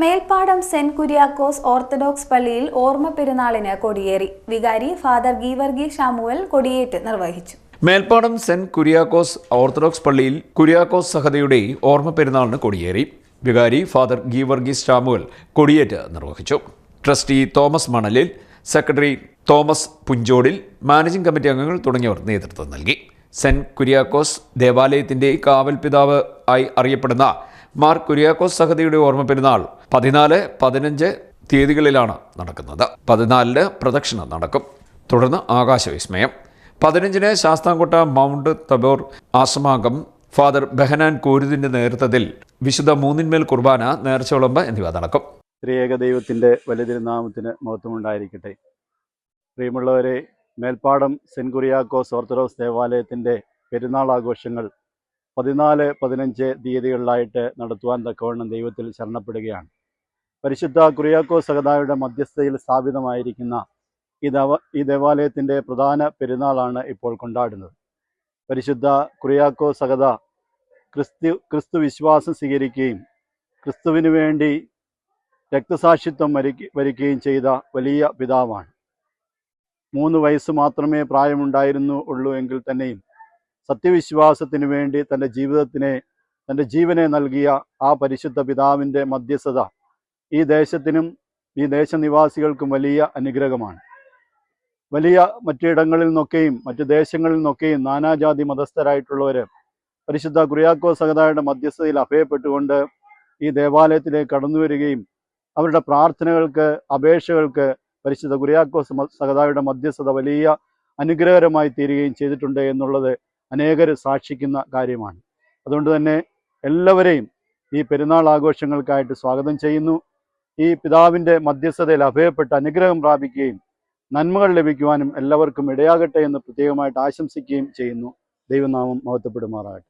Melpadam saint Kuriakose orthodox പള്ളിയിൽ ഓർമ്മ പെരുന്നാളിന് കൊടിയേറി. വികാരി ഫാദർ ഗീവർഗി ഷാമുവൽ കൊടിയേറ്റ് നിർവഹിച്ചു. മേൽപ്പാടം സെന്റ് കുര്യാക്കോസ് ഓർത്തഡോക്സ് പള്ളിയിൽ കുര്യാക്കോസ് സഹതയുടെ ഓർമ്മ പെരുന്നാളിന് കൊടിയേറി. വികാരി ഫാദർ ഗീവർഗീസ് ഷാമുവൽ കൊടിയേറ്റ് നിർവഹിച്ചു. Trustee Thomas Manalil secretary Thomas Punchodil managing committee അംഗങ്ങൾ തുടങ്ങിയവർ നേതൃത്വം നൽകി. സെന്റ് കുര്യാക്കോസ് ദേവാലയത്തിന്റെ കാവൽ പിതാവ് ആയി അറിയപ്പെടുന്ന മാർ കുര്യാക്കോസ് സഹതിയുടെ ഓർമ്മ പെരുന്നാൾ പതിനാല് പതിനഞ്ച് തീയതികളിലാണ് നടക്കുന്നത്. പതിനാലിന് പ്രദക്ഷിണം നടക്കും. തുടർന്ന് ആകാശവിസ്മയം. പതിനഞ്ചിന് ശാസ്താംകോട്ട മൗണ്ട് തബോർ ആശ്രമാംഗം ഫാദർ ബെഹനാൻ കോരുതിന്റെ നേതൃത്വത്തിൽ വിശുദ്ധ മൂന്നിന്മേൽ കുർബാന നേർച്ചവിളമ്പ് എന്നിവ നടക്കും. ത്രിയേക ദൈവത്തിന്റെ വലിതിരുനാമത്തിന് മഹത്വമുണ്ടായിരിക്കട്ടെ. പ്രിയമുള്ളവരെ മേൽപ്പാടം സെന്റ് കുറിയാക്കോസ് ഓർത്തഡോക്സ് ദേവാലയത്തിന്റെ പെരുന്നാൾ ആഘോഷങ്ങൾ പതിനാല് പതിനഞ്ച് തീയതികളിലായിട്ട് നടത്തുവാൻ തക്കവണ്ണം ദൈവത്തിൽ ശരണപ്പെടുകയാണ്. പരിശുദ്ധ കുറിയാക്കോ സഹതായുടെ മധ്യസ്ഥയിൽ സ്ഥാപിതമായിരിക്കുന്ന ഈ ദേവ ഈ ദേവാലയത്തിന്റെ പ്രധാന പെരുന്നാളാണ് ഇപ്പോൾ കൊണ്ടാടുന്നത്. പരിശുദ്ധ കുറിയാക്കോ സഹത ക്രിസ്തു ക്രിസ്തു വിശ്വാസം സ്വീകരിക്കുകയും ക്രിസ്തുവിന് വേണ്ടി രക്തസാക്ഷിത്വം വരിക്ക വരിക്കുകയും ചെയ്ത വലിയ പിതാവാണ്. മൂന്ന് വയസ്സ് മാത്രമേ പ്രായമുണ്ടായിരുന്നു ഉള്ളൂ എങ്കിൽ തന്നെയും സത്യവിശ്വാസത്തിന് വേണ്ടി തന്റെ ജീവിതത്തിനെ തന്റെ ജീവനെ നൽകിയ ആ പരിശുദ്ധ പിതാവിന്റെ മധ്യസ്ഥത ഈ ദേശത്തിനും ഈ ദേശനിവാസികൾക്കും വലിയ അനുഗ്രഹമാണ്. വലിയ മറ്റിടങ്ങളിൽ നിന്നൊക്കെയും മറ്റു ദേശങ്ങളിൽ നിന്നൊക്കെയും നാനാജാതി മതസ്ഥരായിട്ടുള്ളവർ പരിശുദ്ധ കുറിയാക്കോ സഹതായുടെ മധ്യസ്ഥതയിൽ അഭയപ്പെട്ടുകൊണ്ട് ഈ ദേവാലയത്തിലേക്ക് കടന്നു വരികയും അവരുടെ പ്രാർത്ഥനകൾക്ക് അപേക്ഷകൾക്ക് പരിശുദ്ധ കുറിയാക്കോ സഹതായുടെ മധ്യസ്ഥത വലിയ അനുഗ്രഹകരമായി തീരുകയും ചെയ്തിട്ടുണ്ട് എന്നുള്ളത് അനേകർ സാക്ഷിക്കുന്ന കാര്യമാണ്. അതുകൊണ്ട് തന്നെ എല്ലാവരെയും ഈ പെരുന്നാൾ ആഘോഷങ്ങൾക്കായിട്ട് സ്വാഗതം ചെയ്യുന്നു. ഈ പിതാവിന്റെ മധ്യസ്ഥതയിൽ അഭയപ്പെട്ട് അനുഗ്രഹം പ്രാപിക്കുകയും നന്മകൾ ലഭിക്കുവാനും എല്ലാവർക്കും ഇടയാകട്ടെ എന്ന് പ്രത്യേകമായിട്ട് ആശംസിക്കുകയും ചെയ്യുന്നു. ദൈവനാമം മഹത്വപ്പെടുമാറാകട്ടെ.